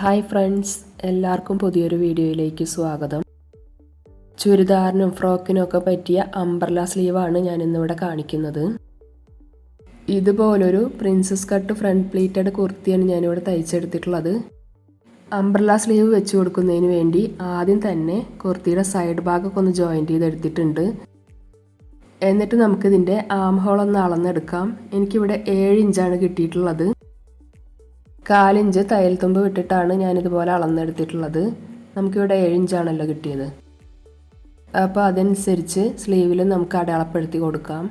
Hi friends എല്ലാവർക്കും പുതിയൊരു വീഡിയോയിലേക്ക് സ്വാഗതം. ചുരിദാറിനും ഫ്രോക്കിനും ഒക്കെ പറ്റിയ അംബർല സ്ലീവാണ് ഞാൻ ഇന്നിവിടെ കാണിക്കുന്നത്. ഇതുപോലൊരു പ്രിൻസസ് കട്ട് ഫ്രണ്ട് പ്ലീറ്റഡ് കുർത്തിയാണ് ഞാനിവിടെ തയ്ച്ചെടുത്തിട്ടുള്ളത്. അംബ്രല സ്ലീവ് വെച്ച് കൊടുക്കുന്നതിന് വേണ്ടി ആദ്യം തന്നെ കുർത്തിയുടെ സൈഡ് ഭാഗമൊക്കെ ഒന്ന് ജോയിന്റ് ചെയ്തെടുത്തിട്ടുണ്ട്. എന്നിട്ട് നമുക്കിതിന്റെ ആം ഹോൾ ഒന്ന് അളന്നെടുക്കാം. എനിക്കിവിടെ ഏഴ് ഇഞ്ചാണ് കിട്ടിയിട്ടുള്ളത്. കാലിഞ്ച് തയ്യൽ തുമ്പ് വിട്ടിട്ടാണ് ഞാനിതുപോലെ അളന്നെടുത്തിട്ടുള്ളത്. നമുക്കിവിടെ ഏഴിഞ്ചാണല്ലോ കിട്ടിയത്. അപ്പോൾ അതനുസരിച്ച് സ്ലീവിൽ നമുക്ക് അടയാളപ്പെടുത്തി കൊടുക്കാം.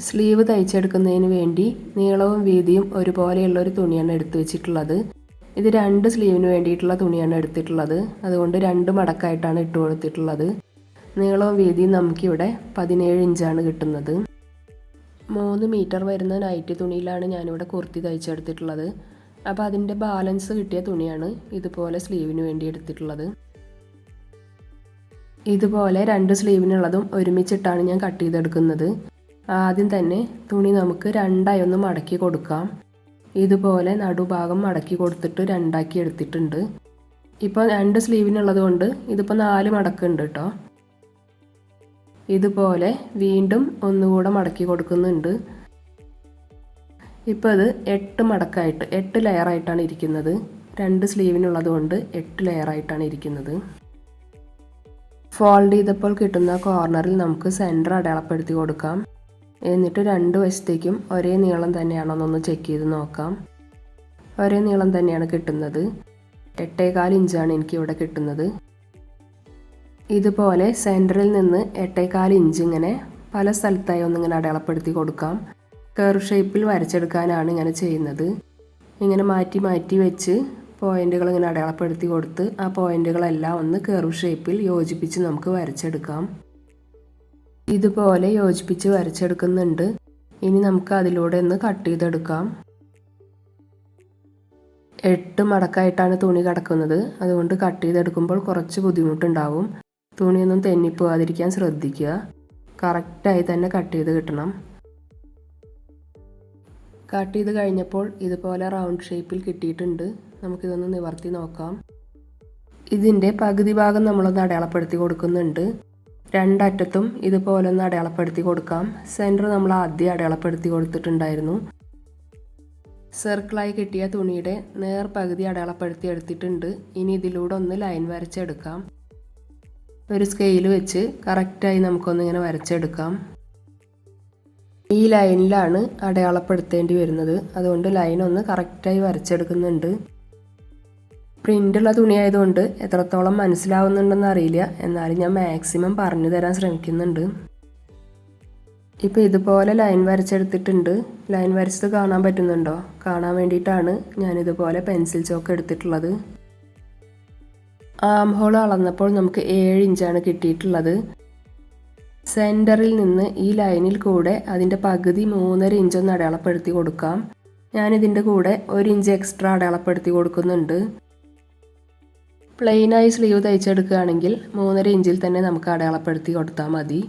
സ്ലീവ് തയ്ച്ചെടുക്കുന്നതിന് വേണ്ടി നീളവും വീതിയും ഒരുപോലെയുള്ള ഒരു തുണിയാണ് എടുത്തു വെച്ചിട്ടുള്ളത്. ഇത് രണ്ട് സ്ലീവിന് വേണ്ടിയിട്ടുള്ള തുണിയാണ് എടുത്തിട്ടുള്ളത്. അതുകൊണ്ട് രണ്ട് മടക്കായിട്ടാണ് ഇട്ട് കൊടുത്തിട്ടുള്ളത്. നീളവും വീതിയും നമുക്കിവിടെ പതിനേഴ് ഇഞ്ചാണ് കിട്ടുന്നത്. മൂന്ന് മീറ്റർ വരുന്ന നൈറ്റ് തുണിയിലാണ് ഞാനിവിടെ കുർത്തി തയ്ച്ചെടുത്തിട്ടുള്ളത്. അപ്പോൾ അതിന്റെ ബാലൻസ് കിട്ടിയ തുണിയാണ് ഇതുപോലെ സ്ലീവിന് വേണ്ടി എടുത്തിട്ടുള്ളത്. ഇതുപോലെ രണ്ട് സ്ലീവിനുള്ളതും ഒരുമിച്ചിട്ടാണ് ഞാൻ കട്ട് ചെയ്തെടുക്കുന്നത്. ആദ്യം തന്നെ തുണി നമുക്ക് രണ്ടായി ഒന്ന് മടക്കി കൊടുക്കാം. ഇതുപോലെ നടുഭാഗം മടക്കി കൊടുത്തിട്ട് രണ്ടാക്കി എടുത്തിട്ടുണ്ട്. ഇപ്പോൾ രണ്ട് സ്ലീവിനുള്ളത് കൊണ്ട് ഇതിപ്പോൾ നാല് മടക്കുണ്ട് കേട്ടോ ഇതുപോലെ വീണ്ടും ഒന്നുകൂടെ മടക്കി കൊടുക്കുന്നുണ്ട്. ഇപ്പോൾ ഇത് എട്ട് മടക്കായിട്ട് എട്ട് ലെയറായിട്ടാണ് ഇരിക്കുന്നത്. രണ്ട് സ്ലീവിനുള്ളത് കൊണ്ട് എട്ട് ലെയറായിട്ടാണ് ഇരിക്കുന്നത്. ഫോൾഡ് ചെയ്തപ്പോൾ കിട്ടുന്ന കോർണറിൽ നമുക്ക് സെന്റർ അടയാളപ്പെടുത്തി കൊടുക്കാം. എന്നിട്ട് രണ്ട് വശത്തേക്കും ഒരേ നീളം തന്നെയാണോ എന്നൊന്ന് ചെക്ക് ചെയ്ത് നോക്കാം. ഒരേ നീളം തന്നെയാണ് കിട്ടുന്നത്. എട്ടേകാൽ ഇഞ്ചാണ് എനിക്ക് ഇവിടെ കിട്ടുന്നത്. ഇതുപോലെ സെന്ററിൽ നിന്ന് എട്ടേകാൽ ഇഞ്ച് ഇങ്ങനെ പല സ്ഥലത്തായി ഒന്നിങ്ങനെ അടയാളപ്പെടുത്തി കൊടുക്കാം. കർവ് ഷേപ്പിൽ വരച്ചെടുക്കാനാണ് ഇങ്ങനെ ചെയ്യുന്നത്. ഇങ്ങനെ മാറ്റി മാറ്റി വെച്ച് പോയിന്റുകൾ ഇങ്ങനെ അടയാളപ്പെടുത്തി കൊടുത്ത് ആ പോയിന്റുകളെല്ലാം ഒന്ന് കർവ് ഷേപ്പിൽ യോജിപ്പിച്ച് നമുക്ക് വരച്ചെടുക്കാം. ഇതുപോലെ യോജിപ്പിച്ച് വരച്ചെടുക്കുന്നുണ്ട്. ഇനി നമുക്ക് അതിലൂടെ ഒന്ന് കട്ട് ചെയ്തെടുക്കാം. എട്ട് മടക്കായിട്ടാണ് തുണി കിടക്കുന്നത്. അതുകൊണ്ട് കട്ട് ചെയ്തെടുക്കുമ്പോൾ കുറച്ച് ബുദ്ധിമുട്ടുണ്ടാവും. തുണിയൊന്നും തെന്നിപ്പോവാതിരിക്കാൻ ശ്രദ്ധിക്കുക. കറക്റ്റായി തന്നെ കട്ട് ചെയ്ത് കിട്ടണം. കട്ട് ചെയ്ത് കഴിഞ്ഞപ്പോൾ ഇതുപോലെ റൗണ്ട് ഷേപ്പിൽ കിട്ടിയിട്ടുണ്ട്. നമുക്കിതൊന്ന് നിവർത്തി നോക്കാം. ഇതിന്റെ പകുതി ഭാഗം നമ്മളൊന്ന് അടയാളപ്പെടുത്തി കൊടുക്കുന്നുണ്ട്. രണ്ടറ്റത്തും ഇതുപോലെ ഒന്ന് അടയാളപ്പെടുത്തി കൊടുക്കാം. സെന്റർ നമ്മൾ ആദ്യം അടയാളപ്പെടുത്തി കൊടുത്തിട്ടുണ്ടായിരുന്നു. സർക്കിളായി കിട്ടിയ തുണിയുടെ നേർ പകുതി അടയാളപ്പെടുത്തി എടുത്തിട്ടുണ്ട്. ഇനി ഇതിലൂടെ ഒന്ന് ലൈൻ വരച്ചെടുക്കാം. ഒരു സ്കെയിൽ വെച്ച് കറക്റ്റായി നമുക്കൊന്നിങ്ങനെ വരച്ചെടുക്കാം. ഈ ലൈനിലാണ് അടയാളപ്പെടുത്തേണ്ടി വരുന്നത്. അതുകൊണ്ട് ലൈൻ ഒന്ന് കറക്റ്റായി വരച്ചെടുക്കുന്നുണ്ട്. പ്രിന്റുള്ള തുണിയായതുകൊണ്ട് എത്രത്തോളം മനസ്സിലാവുന്നുണ്ടെന്ന് അറിയില്ല. എന്നാലും ഞാൻ മാക്സിമം പറഞ്ഞു തരാൻ ശ്രമിക്കുന്നുണ്ട്. ഇപ്പോൾ ഇതുപോലെ ലൈൻ വരച്ചെടുത്തിട്ടുണ്ട്. ലൈൻ വരച്ചത് കാണാൻ പറ്റുന്നുണ്ടോ? കാണാൻ വേണ്ടിയിട്ടാണ് ഞാനിതുപോലെ പെൻസിൽ ചോക്ക് എടുത്തിട്ടുള്ളത്. ആം ഹോൾ അളന്നപ്പോൾ നമുക്ക് ഏഴ് ഇഞ്ചാണ് കിട്ടിയിട്ടുള്ളത്. സെന്ററിൽ നിന്ന് ഈ ലൈനിൽ കൂടെ അതിന്റെ പകുതി മൂന്നര ഇഞ്ചൊന്ന് അടയാളപ്പെടുത്തി കൊടുക്കാം. ഞാനിതിന്റെ കൂടെ ഒരു ഇഞ്ച് എക്സ്ട്രാ അടയാളപ്പെടുത്തി കൊടുക്കുന്നുണ്ട്. പ്ലെയിനായി സ്ലീവ് തയ്ച്ചെടുക്കുകയാണെങ്കിൽ മൂന്നര ഇഞ്ചിൽ തന്നെ നമുക്ക് അടയാളപ്പെടുത്തി കൊടുത്താൽ മതി.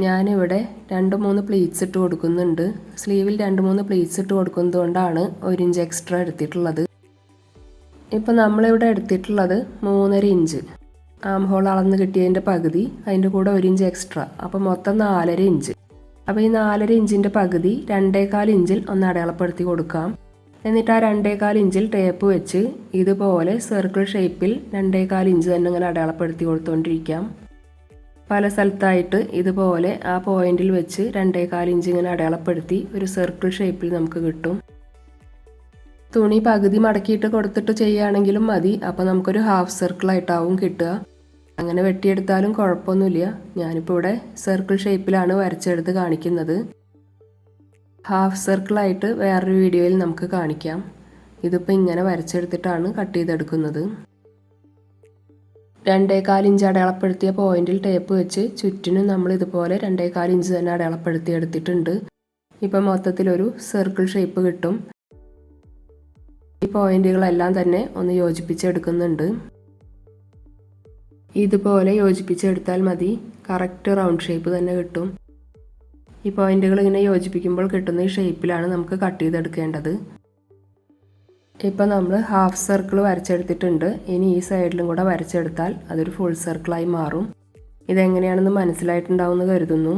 ഞാനിവിടെ രണ്ട് മൂന്ന് പ്ലീറ്റ്സ് ഇട്ട് കൊടുക്കുന്നുണ്ട്. സ്ലീവിൽ രണ്ട് മൂന്ന് പ്ലീറ്റ്സ് ഇട്ട് കൊടുക്കുന്നത് കൊണ്ടാണ് ഒരു ഇഞ്ച് എക്സ്ട്രാ എടുത്തിട്ടുള്ളത്. ഇപ്പം നമ്മളിവിടെ എടുത്തിട്ടുള്ളത് മൂന്നര ഇഞ്ച്. ആം ഹോൾ അളന്ന് കിട്ടിയതിന്റെ പകുതി അതിന്റെ കൂടെ ഒരു ഇഞ്ച് എക്സ്ട്രാ അപ്പോൾ മൊത്തം നാലര ഇഞ്ച്. അപ്പോൾ ഈ നാലര ഇഞ്ചിന്റെ പകുതി രണ്ടേകാൽ ഇഞ്ചിൽ ഒന്ന് അടയാളപ്പെടുത്തി കൊടുക്കാം. എന്നിട്ട് ആ രണ്ടേകാൽ ഇഞ്ചിൽ ടേപ്പ് വെച്ച് ഇതുപോലെ സർക്കിൾ ഷേപ്പിൽ രണ്ടേകാൽ ഇഞ്ച് തന്നെ ഇങ്ങനെ അടയാളപ്പെടുത്തി കൊടുത്തുകൊണ്ടിരിക്കാം പല സ്ഥലത്തായിട്ട് ഇതുപോലെ ആ പോയിന്റിൽ വെച്ച് രണ്ടേകാൽ ഇഞ്ച് ഇങ്ങനെ അടയാളപ്പെടുത്തി ഒരു സർക്കിൾ ഷേപ്പിൽ നമുക്ക് കിട്ടും. തുണി പകുതി മടക്കിയിട്ട് കൊടുത്തിട്ട് ചെയ്യുകയാണെങ്കിലും മതി. അപ്പോൾ നമുക്കൊരു ഹാഫ് സർക്കിളായിട്ടാവും കിട്ടുക. അങ്ങനെ വെട്ടിയെടുത്താലും കുഴപ്പമൊന്നുമില്ല. ഞാനിപ്പോൾ ഇവിടെ സർക്കിൾ ഷേപ്പിലാണ് വരച്ചെടുത്ത് കാണിക്കുന്നത്. ഹാഫ് സർക്കിളായിട്ട് വേറൊരു വീഡിയോയിൽ നമുക്ക് കാണിക്കാം. ഇതിപ്പോൾ ഇങ്ങനെ വരച്ചെടുത്തിട്ടാണ് കട്ട് ചെയ്തെടുക്കുന്നത്. രണ്ടേകാൽ ഇഞ്ച് അടയാളപ്പെടുത്തിയ പോയിന്റിൽ ടേപ്പ് വെച്ച് ചുറ്റിനും നമ്മൾ ഇതുപോലെ രണ്ടേകാൽ ഇഞ്ച് തന്നെ അടയാളപ്പെടുത്തി എടുത്തിട്ടുണ്ട്. ഇപ്പം മൊത്തത്തിലൊരു സർക്കിൾ ഷേപ്പ് കിട്ടും. ഈ പോയിന്റുകളെല്ലാം തന്നെ ഒന്ന് യോജിപ്പിച്ചെടുക്കുന്നുണ്ട്. ഇതുപോലെ യോജിപ്പിച്ചെടുത്താൽ മതി. കറക്റ്റ് റൗണ്ട് ഷേപ്പ് തന്നെ കിട്ടും. ഈ പോയിന്റുകൾ ഇങ്ങനെ യോജിപ്പിക്കുമ്പോൾ കിട്ടുന്ന ഈ ഷേപ്പിലാണ് നമുക്ക് കട്ട് ചെയ്തെടുക്കേണ്ടത്. ഇപ്പോൾ നമ്മൾ ഹാഫ് സർക്കിൾ വരച്ചെടുത്തിട്ടുണ്ട്. ഇനി ഈ സൈഡിലും കൂടെ വരച്ചെടുത്താൽ അതൊരു ഫുൾ സർക്കിളായി മാറും. ഇതെങ്ങനെയാണെന്ന് മനസ്സിലായിട്ടുണ്ടാവുമെന്ന് കരുതുന്നു.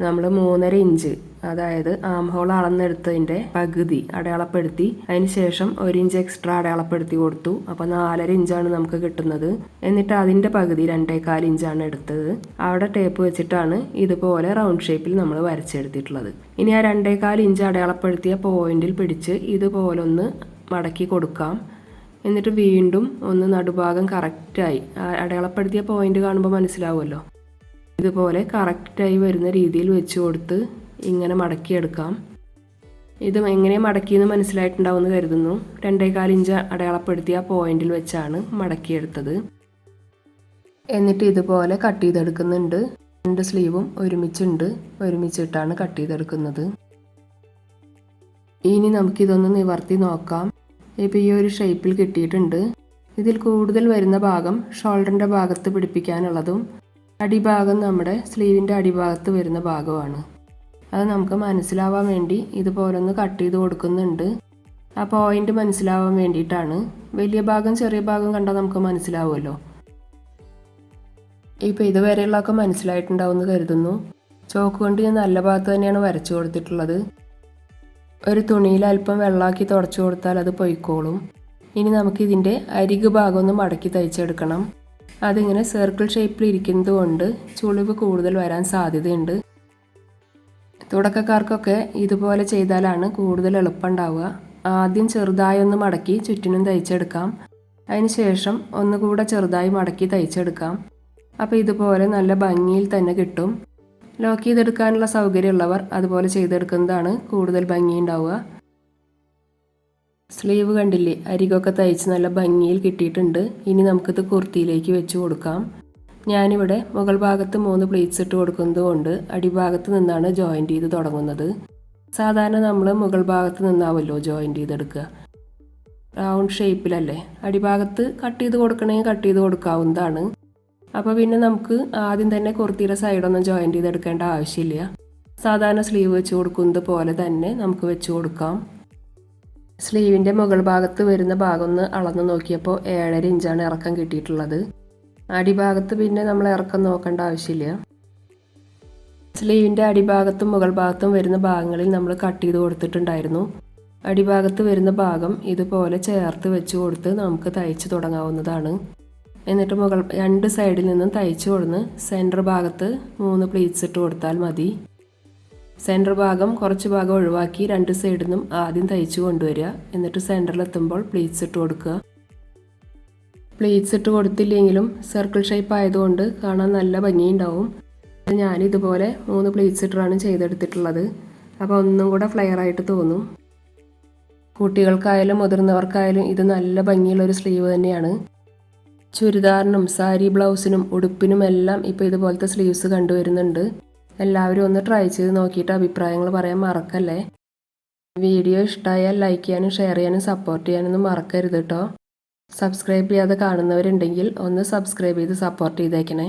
നമ്മൾ മൂന്നര ഇഞ്ച് അതായത് ആം ഹോൾ അളന്നെടുത്തതിന്റെ പകുതി അടയാളപ്പെടുത്തി. അതിനുശേഷം ഒരു ഇഞ്ച് എക്സ്ട്രാ അടയാളപ്പെടുത്തി കൊടുത്തു. അപ്പോൾ നാലര ഇഞ്ചാണ് നമുക്ക് കിട്ടുന്നത്. എന്നിട്ട് അതിന്റെ പകുതി രണ്ടേകാൽ ഇഞ്ചാണ് എടുത്തത്. അവിടെ ടേപ്പ് വെച്ചിട്ടാണ് ഇതുപോലെ റൗണ്ട് ഷേപ്പിൽ നമ്മൾ വരച്ചെടുത്തിട്ടുള്ളത്. ഇനി ആ രണ്ടേകാൽ ഇഞ്ച് അടയാളപ്പെടുത്തിയ പോയിന്റിൽ പിടിച്ച് ഇതുപോലെ ഒന്ന് മടക്കി കൊടുക്കാം. എന്നിട്ട് വീണ്ടും ഒന്ന് നടുഭാഗം കറക്റ്റായി അടയാളപ്പെടുത്തിയ പോയിന്റ് കാണുമ്പോൾ മനസ്സിലാവുമല്ലോ? ഇതുപോലെ കറക്റ്റായി വരുന്ന രീതിയിൽ വെച്ച് കൊടുത്ത് ഇങ്ങനെ മടക്കിയെടുക്കാം. ഇത് എങ്ങനെ മടക്കിയെന്ന് മനസ്സിലായിട്ടുണ്ടാവുമെന്ന് കരുതുന്നു. രണ്ടേകാൽ ഇഞ്ച് അടയാളപ്പെടുത്തിയ പോയിന്റിൽ വെച്ചാണ് മടക്കിയെടുത്തത്. എന്നിട്ട് ഇതുപോലെ കട്ട് ചെയ്തെടുക്കുന്നുണ്ട്. രണ്ട് സ്ലീവും ഒരുമിച്ചുണ്ട്. ഒരുമിച്ചിട്ടാണ് കട്ട് ചെയ്തെടുക്കുന്നത്. ഇനി നമുക്കിതൊന്ന് നിവർത്തി നോക്കാം. ഇപ്പോൾ ഈ ഒരു ഷേപ്പിൽ കിട്ടിയിട്ടുണ്ട്. ഇതിൽ കൂടുതൽ വരുന്ന ഭാഗം ഷോൾഡറിന്റെ ഭാഗത്ത് പിടിപ്പിക്കാനുള്ളതും അടിഭാഗം നമ്മുടെ സ്ലീവിന്റെ അടിഭാഗത്ത് വരുന്ന ഭാഗമാണ്. അത് നമുക്ക് മനസ്സിലാവാൻ വേണ്ടി ഇതുപോലൊന്ന് കട്ട് ചെയ്ത് കൊടുക്കുന്നുണ്ട്. ആ പോയിന്റ് മനസ്സിലാവാൻ വേണ്ടിയിട്ടാണ്. വലിയ ഭാഗം ചെറിയ ഭാഗം കണ്ടാൽ നമുക്ക് മനസ്സിലാവുമല്ലോ. ഇപ്പോൾ ഇതുവരെയുള്ളതൊക്കെ മനസ്സിലായിട്ടുണ്ടാവുമെന്ന് കരുതുന്നു. ചോക്ക് കൊണ്ട് ഞാൻ നല്ല ഭാഗത്ത് തന്നെയാണ് വരച്ചു കൊടുത്തിട്ടുള്ളത്. ഒരു തുണിയിൽ അല്പം വെള്ളമാക്കി തുടച്ചു കൊടുത്താൽ അത് പൊയ്ക്കോളും. ഇനി നമുക്കിതിന്റെ അരികു ഭാഗം ഒന്ന് മടക്കി തയ്ച്ചെടുക്കണം. അതിങ്ങനെ സർക്കിൾ ഷേപ്പിൽ ഇരിക്കുന്നത് കൊണ്ട് ചുളിവ് കൂടുതൽ വരാൻ സാധ്യതയുണ്ട്. തുടക്കക്കാർക്കൊക്കെ ഇതുപോലെ ചെയ്താലാണ് കൂടുതൽ എളുപ്പമുണ്ടാവുക. ആദ്യം ചെറുതായി ഒന്ന് മടക്കി ചുറ്റിനും തയ്ച്ചെടുക്കാം. അതിനുശേഷം ഒന്നുകൂടെ ചെറുതായി മടക്കി തയ്ച്ചെടുക്കാം. അപ്പോൾ ഇതുപോലെ നല്ല ഭംഗിയിൽ തന്നെ കിട്ടും. ലോക്ക് ചെയ്തെടുക്കാനുള്ള സൗകര്യമുള്ളവർ അതുപോലെ ചെയ്തെടുക്കുന്നതാണ് കൂടുതൽ ഭംഗി ഉണ്ടാവുക സ്ലീവ് കണ്ടില്ലേ? അരികൊക്കെ തയ്ച്ച് നല്ല ഭംഗിയിൽ കിട്ടിയിട്ടുണ്ട്. ഇനി നമുക്കിത് കുർത്തിയിലേക്ക് വെച്ച് കൊടുക്കാം. ഞാനിവിടെ മുകൾ ഭാഗത്ത് മൂന്ന് പ്ലേറ്റ്സ് ഇട്ട് കൊടുക്കുന്നത് കൊണ്ട് അടിഭാഗത്ത് നിന്നാണ് ജോയിന്റ് ചെയ്ത് തുടങ്ങുന്നത്. സാധാരണ നമ്മൾ മുകൾ ഭാഗത്ത് നിന്നാവല്ലോ ജോയിന്റ് ചെയ്തെടുക്കുക. റൗണ്ട് ഷേപ്പിലല്ലേ? അടിഭാഗത്ത് കട്ട് ചെയ്ത് കൊടുക്കണമെങ്കിൽ കട്ട് ചെയ്ത് കൊടുക്കാവുന്നതാണ്. അപ്പോൾ പിന്നെ നമുക്ക് ആദ്യം തന്നെ കുർത്തിയുടെ സൈഡൊന്നും ജോയിന്റ് ചെയ്തെടുക്കേണ്ട ആവശ്യമില്ല. സാധാരണ സ്ലീവ് വെച്ച് കൊടുക്കുന്നത് പോലെ തന്നെ നമുക്ക് വെച്ച് കൊടുക്കാം. സ്ലീവിന്റെ മുകൾ ഭാഗത്ത് വരുന്ന ഭാഗം ഒന്ന് അളന്ന് നോക്കിയപ്പോൾ ഏഴര ഇഞ്ചാണ് ഇറക്കം കിട്ടിയിട്ടുള്ളത്. അടിഭാഗത്ത് പിന്നെ നമ്മൾ ഇറക്കം നോക്കേണ്ട ആവശ്യമില്ല. സ്ലീവിന്റെ അടിഭാഗത്തും മുകൾ ഭാഗത്തും വരുന്ന ഭാഗങ്ങളിൽ നമ്മൾ കട്ട് ചെയ്ത് കൊടുത്തിട്ടുണ്ടായിരുന്നു. അടിഭാഗത്ത് വരുന്ന ഭാഗം ഇതുപോലെ ചേർത്ത് വെച്ച് കൊടുത്ത് നമുക്ക് തയ്ച്ച് തുടങ്ങാവുന്നതാണ്. എന്നിട്ട് മുകൾ രണ്ട് സൈഡിൽ നിന്നും തയ്ച്ചു കൊടുന്ന് സെന്റർ ഭാഗത്ത് മൂന്ന് പ്ലീറ്റ്സ് ഇട്ട് കൊടുത്താൽ മതി. സെന്റർ ഭാഗം കുറച്ച് ഭാഗം ഒഴിവാക്കി രണ്ട് സൈഡിൽ നിന്നും ആദ്യം തയ്ച്ചു കൊണ്ടുവരിക. എന്നിട്ട് സെന്ററിലെത്തുമ്പോൾ പ്ലീറ്റ്സ് ഇട്ട് കൊടുക്കുക. പ്ലീറ്റ്സ് ഇട്ട് കൊടുത്തില്ലെങ്കിലും സർക്കിൾ ഷേപ്പ് ആയതുകൊണ്ട് കാണാൻ നല്ല ഭംഗിയുണ്ടാവും. ഞാനിതുപോലെ മൂന്ന് പ്ലേറ്റ്സ് ഇട്ടാണ് ചെയ്തെടുത്തിട്ടുള്ളത്. അപ്പോൾ ഒന്നും കൂടെ ഫ്ലെയർ ആയിട്ട് തോന്നും. കുട്ടികൾക്കായാലും മുതിർന്നവർക്കായാലും ഇത് നല്ല ഭംഗിയുള്ളൊരു സ്ലീവ് തന്നെയാണ്. ചുരിദാറിനും സാരി ബ്ലൗസിനും ഉടുപ്പിനും എല്ലാം ഇപ്പോൾ ഇതുപോലത്തെ സ്ലീവ്സ് കണ്ടുവരുന്നുണ്ട്. എല്ലാവരും ഒന്ന് ട്രൈ ചെയ്ത് നോക്കിയിട്ട് അഭിപ്രായങ്ങൾ പറയാൻ മറക്കല്ലേ? വീഡിയോ ഇഷ്ടമായാൽ ലൈക്ക് ചെയ്യാനും ഷെയർ ചെയ്യാനും സപ്പോർട്ട് ചെയ്യാനൊന്നും മറക്കരുത് കേട്ടോ. സബ്സ്ക്രൈബ് ചെയ്യാതെ കാണുന്നവരുണ്ടെങ്കിൽ ഒന്ന് സബ്സ്ക്രൈബ് ചെയ്ത് സപ്പോർട്ട് ചെയ്തേക്കണേ.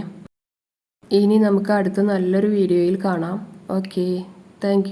ഇനി നമുക്ക് അടുത്ത നല്ലൊരു വീഡിയോയിൽ കാണാം. Okay thank